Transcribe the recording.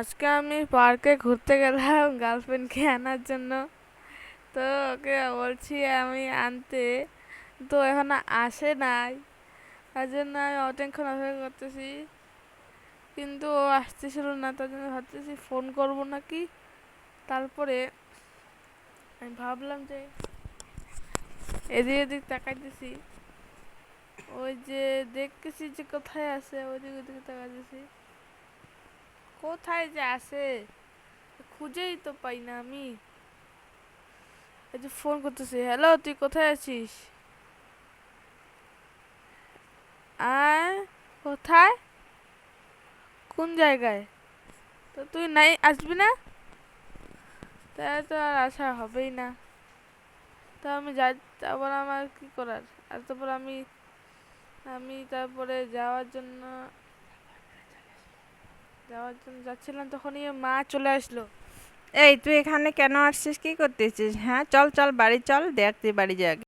আজকে আমি পার্কে ঘুরতে গেলাম গার্লফ্রেন্ডকে আনার জন্য। তো ওকে বলছি আমি আনতে। তো এখন আসে নাই। তার জন্য আমি অনেকক্ষণ অপেক্ষা করতেছি। কিন্তু ও আসতেছিল না, তার জন্য ভাবতেছি ফোন করব নাকি? তারপরে আমি ভাবলাম যে এদিক এদিক তাকাইতেছি। ওই যে দেখতেছি যে কোথায় আছে ওইদিকে ওইদিকে তাকাইতেছি। কোথায় যে আছে? খুঁজেই তো পাই না আমি। এই যে ফোন করতেছি হ্যালো তুই কোথায় আছিস? আয়, কোথায়? কোন জায়গায়? তো তুই নাই, আসবি না? তাই তো আর আসা হবেই না। তো আমি যাই, তারপর আমার কি করার? আর তারপর আমি আমি তারপরে যাওয়ার জন্য যাওয়ার জন্য যাচ্ছিলাম, তখনই মা চলে আসলো। এই, তুই এখানে কেন আসছিস? কি করতেছিস হ্যাঁ চল চল, বাড়ি চল, দেখ তুই বাড়ি যা আগে।